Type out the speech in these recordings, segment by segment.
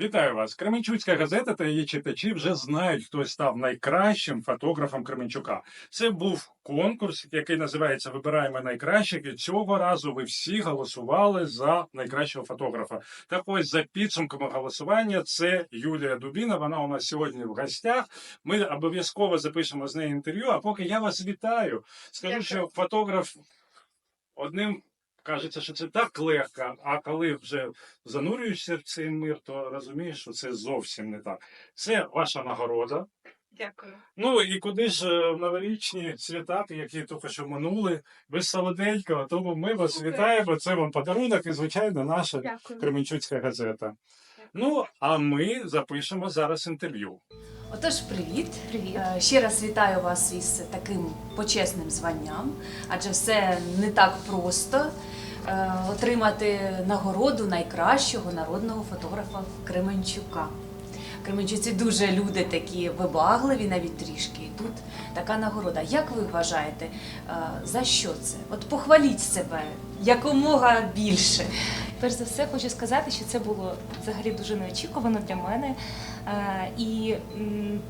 Вітаю вас. Кременчуцька газета та її читачі вже знають, хто став найкращим фотографом Кременчука. Це був конкурс, який називається Вибираємо найкращих. І цього разу ви всі голосували за найкращого фотографа. Так ось за підсумками голосування це Юлія Дубіна. Вона у нас сьогодні в гостях. Ми обов'язково запишемо з нею інтерв'ю. А поки я вас вітаю, скажу, що фотограф одним. Кажеться, що це так легко, а коли вже занурюєшся в цей мир, то розумієш, що це зовсім не так. Це ваша нагорода. Дякую. Ну і куди ж е, в новорічні свята, які тільки що минули, без солоденького, тому ми вас вітаємо. Це вам подарунок і, звичайно, наша Дякую. Кременчуцька газета. Ну, а ми запишемо зараз інтерв'ю. Отож, привіт. Привіт. Е, Ще раз вітаю вас із таким почесним званням, адже все не так просто отримати нагороду найкращого народного фотографа Кременчука. Кременчуці дуже люди такі вибагливі, навіть трішки. І тут така нагорода. Як ви вважаєте, е, за що це? От похваліть себе якомога більше. Перш за все, хочу сказати, що це було взагалі дуже неочікувано для мене. Е, І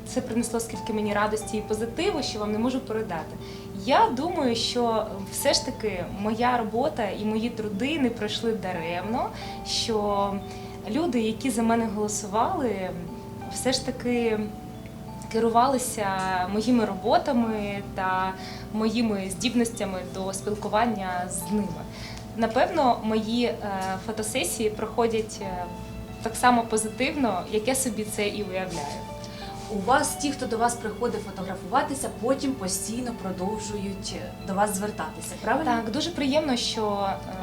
це принесло скільки мені радості і позитиву, що вам не можу передати. Я думаю, що все ж таки моя робота і мої труди не пройшли даремно. Що люди, які за мене голосували, все ж таки керувалися моїми роботами та моїми здібностями до спілкування з ними. Напевно, мої е, фотосесії проходять е, так само позитивно, як я собі це і уявляю. У вас ті, хто до вас приходить фотографуватися, потім постійно продовжують до вас звертатися, правильно? Так, дуже приємно, що е,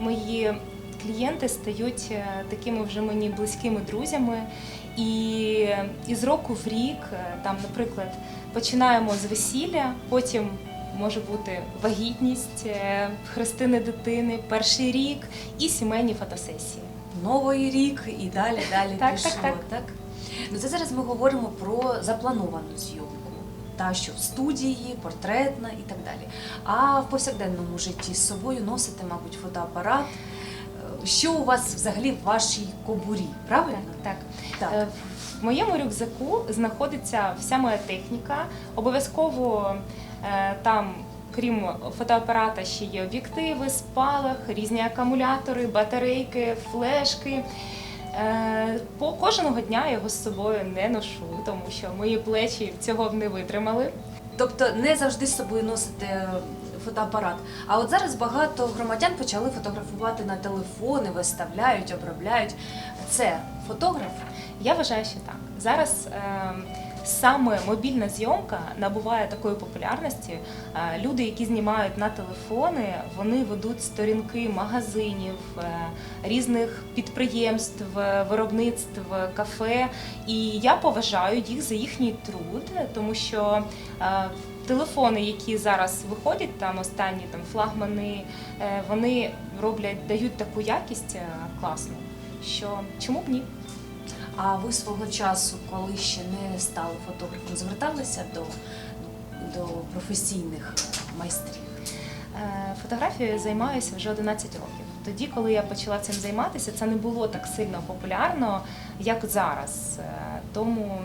мої клієнти стають е, такими вже мені близькими друзями. І із року в рік, е, там, наприклад, починаємо з весілля, потім може бути вагітність, е, хрестини дитини, перший рік і сімейні фотосесії. Новий рік і далі, далі Так, пішло, так, так. Ну це зараз ми говоримо про заплановану зйомку. Та що в студії, портретна і так далі. А в повсякденному житті з собою носите, мабуть, фотоапарат. Е, Що у вас взагалі в вашій кобурі? Правильно? Так. Так. Е, В моєму рюкзаку знаходиться вся моя техніка. Обов'язково там, крім фотоапарата, ще є об'єктиви, спалах, різні акумулятори, батарейки, флешки. Е, По кожного дня я його з собою не ношу, тому що мої плечі цього б не витримали. Тобто не завжди з собою носите фотоапарат. А от зараз багато громадян почали фотографувати на телефони, виставляють, обробляють. Це фотограф. Я вважаю, що так. Зараз е, саме мобільна зйомка набуває такої популярності. Е, люди, які знімають на телефони, вони ведуть сторінки магазинів, е, різних підприємств, виробництв, кафе. І я поважаю їх за їхній труд, тому що е, телефони, які зараз виходять, там останні там флагмани, е, вони роблять, дають таку якість е, класну, що чому б ні? А ви свого часу, коли ще не стали фотографом, зверталися до, до професійних майстрів? Е, Фотографією займаюся вже 11 років. Тоді, коли я почала цим займатися, це не було так сильно популярно, як зараз. Е, Тому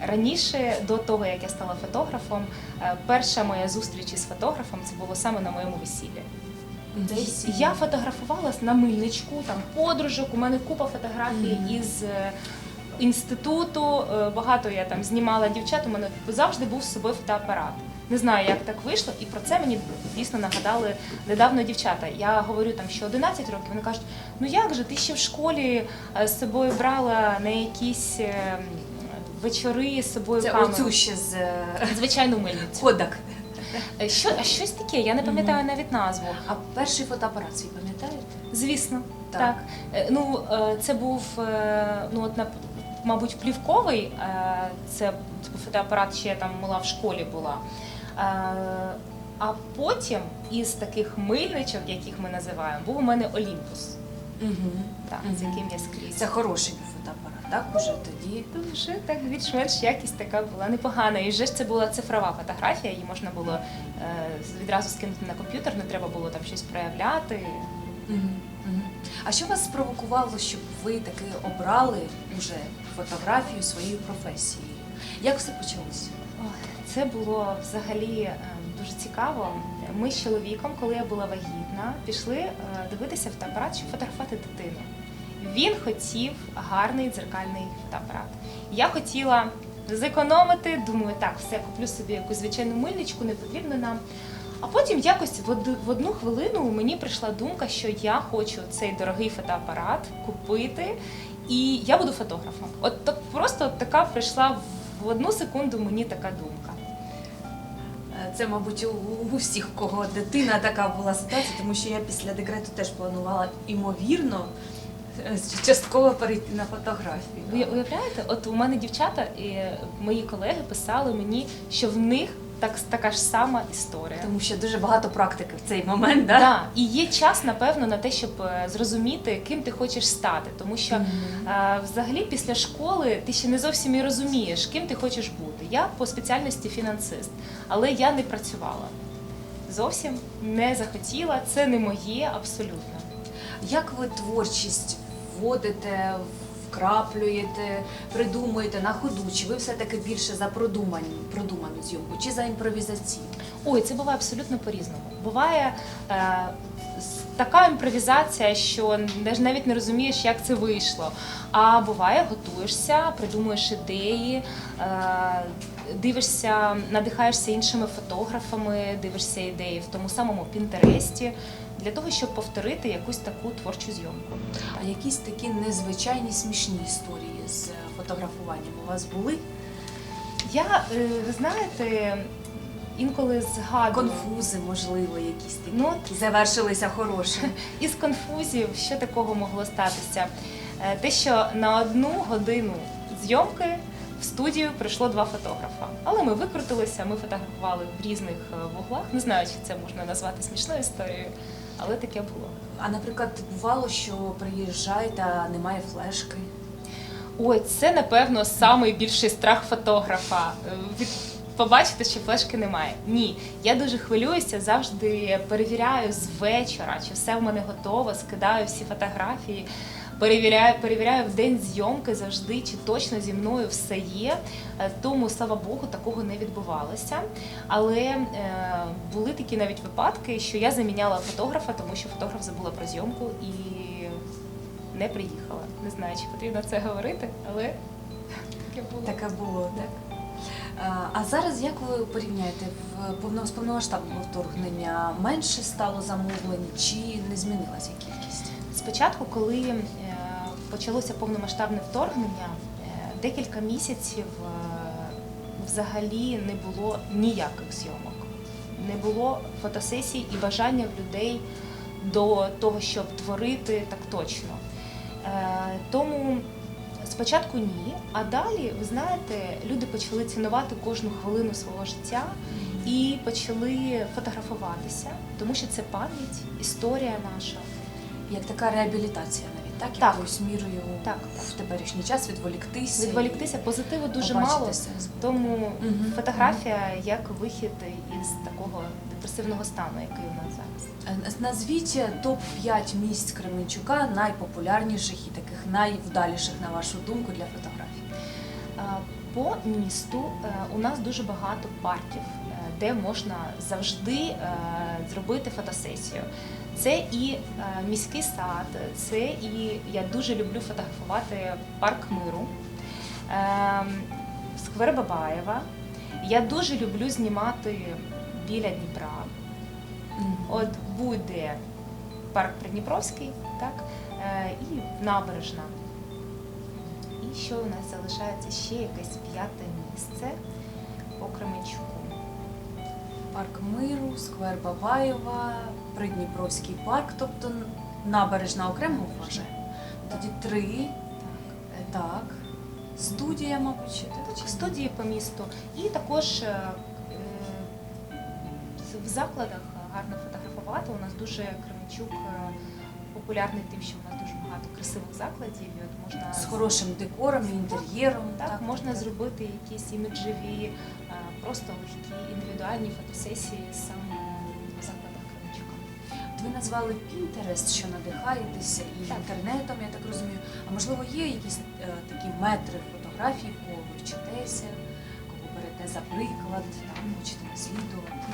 раніше, до того як я стала фотографом, е, перша моя зустріч із фотографом це було саме на моєму весіллі. Десь Я фотографувалась на мильничку, там подружок. У мене купа фотографій Мгм. із е, інституту. е, Багато я там знімала дівчат. У мене завжди був з собою фотоапарат. Не знаю, як так вийшло, і про це мені дійсно нагадали недавно дівчата. Я говорю там, що 11 років. Вони кажуть, ну як же ти ще в школі е, з собою брала на якісь е, вечори з собою це камеру? оцю ще з звичайну мильницю. Кодак. Е, Що, а щось таке, я не пам'ятаю навіть назву. А перший фотоапарат свій пам'ятаєте? Звісно, Так. так. Е, Ну, е, це був, ну, от, мабуть, плівковий, це фотоапарат ще я там мала в школі була. А потім із таких мильничок, яких ми називаємо, був у мене Олімпус, Угу. так, з яким я скрізь. Це хороший фотоапарат, так? Уже тоді. Дуже так більш-менш якість така була непогана. І вже ж це була цифрова фотографія, її можна було е, відразу скинути на комп'ютер, не треба було там щось проявляти. Угу. Угу. А що вас спровокувало, щоб ви таки обрали уже фотографію своєю професією? Як все почалося? Це було взагалі е, дуже цікаво. Ми з чоловіком, коли я була вагітна, пішли е, дивитися фотоапарат, щоб фотографувати дитину. Він хотів гарний дзеркальний фотоапарат. Я хотіла зекономити, думаю, так, все, куплю собі якусь звичайну мильничку, не потрібно нам. А потім якось в одну хвилину мені прийшла думка, що я хочу цей дорогий фотоапарат купити, і я буду фотографом. От так просто от така прийшла в одну секунду мені така думка. Е, Це, мабуть, у, всіх, у кого дитина така була ситуація, тому що я після декрету теж планувала імовірно частково перейти на фотографію. Ви уявляєте, от у мене дівчата і мої колеги писали мені, що в них так, така ж сама історія. Тому що дуже багато практики в цей момент, да? Да, і є час, напевно, на те, щоб е, зрозуміти, ким ти хочеш стати. Тому що Мгм. е, взагалі після школи ти ще не зовсім і розумієш, ким ти хочеш бути. Я по спеціальності фінансист, але я не працювала. Зовсім не захотіла, це не моє абсолютно. Як ви творчість вводите, вкраплюєте, придумуєте на ходу? Чи ви все-таки більше за продумані, продуману зйомку, чи за імпровізаційну? Ой, це буває абсолютно по-різному. Буває е, така імпровізація, що навіть не розумієш, як це вийшло. А буває, готуєшся, придумуєш ідеї, е, дивишся, надихаєшся іншими фотографами, дивишся ідеї в тому самому Пінтересті для того, щоб повторити якусь таку творчу зйомку. А якісь такі незвичайні смішні історії з фотографуванням у вас були? Я, е, ви знаєте, інколи згадую. Конфузи, можливо, якісь такі, Ну, завершилися хорошим. Із конфузів, що такого могло статися? Е, Те, що на одну годину зйомки в студію прийшло два фотографа. Але ми викрутилися, ми фотографували в різних е, вуглах. Не знаю, чи це можна назвати смішною історією, але таке було. А наприклад, бувало, що приїжджаєте, а немає флешки. Ой, це напевно найбільший страх фотографа. Е, Від побачити, що флешки немає. Ні, я дуже хвилююся, завжди перевіряю з вечора, чи все в мене готово, скидаю всі фотографії. Перевіряю, перевіряю в день зйомки завжди, чи точно зі мною все є. Е, Тому, слава Богу, такого не відбувалося. Але е, були такі навіть випадки, що я заміняла фотографа, тому що фотограф забула про зйомку і не приїхала. Не знаю, чи потрібно це говорити, але таке було. Таке було, так? А, А зараз як ви порівняєте в з повномасштабного вторгнення? Менше стало замовлень чи не змінилася кількість? Спочатку, коли е, почалося повномасштабне вторгнення, е, декілька місяців е, взагалі не було ніяких зйомок, не було фотосесій і бажання в людей до того, щоб творити так точно. Тому спочатку ні, а далі, ви знаєте, люди почали цінувати кожну хвилину свого життя і почали фотографуватися, тому що це пам'ять, історія наша. Як така реабілітація навіть, так? Так. Якоюсь мірою Так. в теперішній час відволіктися. Відволіктися позитиву дуже мало. Тому Мгм. фотографія як вихід із такого депресивного стану, який у нас зараз. Е, Назвіть топ-5 місць Кременчука найпопулярніших і таких найвдаліших, на вашу думку, для фотографій. По місту е, у нас дуже багато парків, е, де можна завжди е, зробити фотосесію. Це і е, міський сад, це і я дуже люблю фотографувати парк миру, е, сквер Бабаєва. Я дуже люблю знімати біля Дніпра. От буде парк Придніпровський, так, е, і набережна. І що у нас залишається ще якесь п'яте місце по Кременчуку. Парк Миру, сквер Бабаєва, Придніпровський парк, тобто набережна окремо вважає. Тоді три. Так. Студія, мабуть, так? Так, студії по місту. І також е, е, в закладах гарно фотографувати. У нас дуже Кременчук е, популярний тим, що у нас дуже багато красивих закладів. І от можна З хорошим декором, і інтер'єром. Так, можна зробити якісь іміджеві, просто такі індивідуальні фотосесії саме в закладах Кременчука. Ви назвали Pinterest, що надихаєтеся і Так. інтернетом, я так розумію. А можливо, є якісь е, такі метри фотографій, кого ви вчитеся, кого берете за приклад, там хочете наслідувати.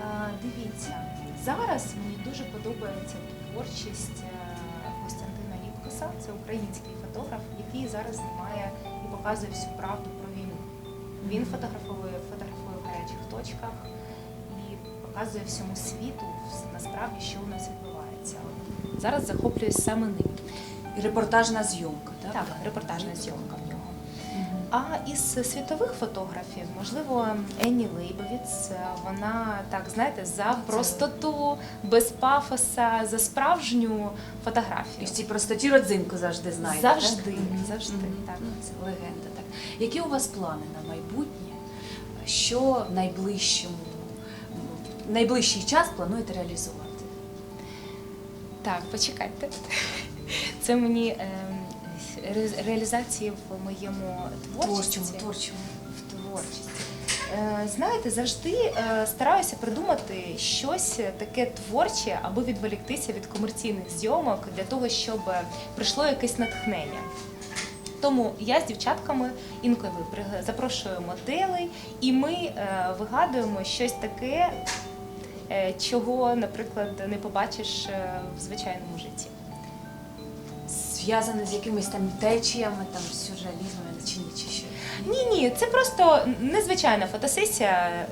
Е, Дивіться, зараз мені дуже подобається творчість е, Костянтина Ліпкоса. Це український фотограф, який зараз знімає і показує всю правду про. Він фотографує, фотографує в гарячих точках і показує всьому світу насправді, що у нас відбувається. Зараз захоплююсь саме ним. І репортажна зйомка, так? Так, репортажна зйомка в нього. Мгм. А із світових фотографів, можливо, Енні Лейбовіц, вона так знаєте, за простоту, без пафоса, за справжню І фотографію. в цій простоті родзинку завжди знаєте. Завжди, так? завжди, Мгм. так. Це легенда. Які у вас плани на майбутнє? Що в найближчому, в найближчий час плануєте реалізувати? Так, почекайте. Це мені ре- реалізації в моєму творчості. Творчому, творчому. в творчості. Е, Знаєте, завжди е, стараюся придумати щось таке творче, аби відволіктися від комерційних зйомок для того, щоб е, прийшло якесь натхнення. Тому я з дівчатками інколи запрошую моделей, і ми е, вигадуємо щось таке, е, чого, наприклад, не побачиш е, в звичайному житті. Зв'язане з якимись там течіями, там сюрреалізмом чи ні, чи що? Ні, ні, це просто незвичайна фотосесія,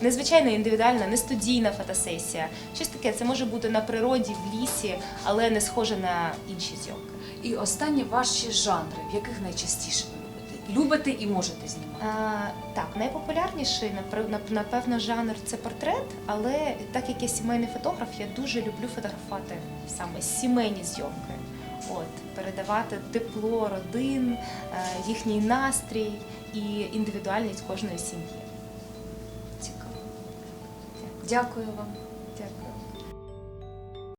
незвичайна індивідуальна, не студійна фотосесія. Щось таке, це може бути на природі, в лісі, але не схоже на інші зйомки. І останні ваші жанри, в яких найчастіше ви любите? Любите і можете знімати? А, так, найпопулярніший, напевно, жанр це портрет, але так як я сімейний фотограф, я дуже люблю фотографувати саме сімейні зйомки. От, передавати тепло родин, е, їхній настрій і індивідуальність кожної сім'ї. Цікаво. Дякую. Дякую вам.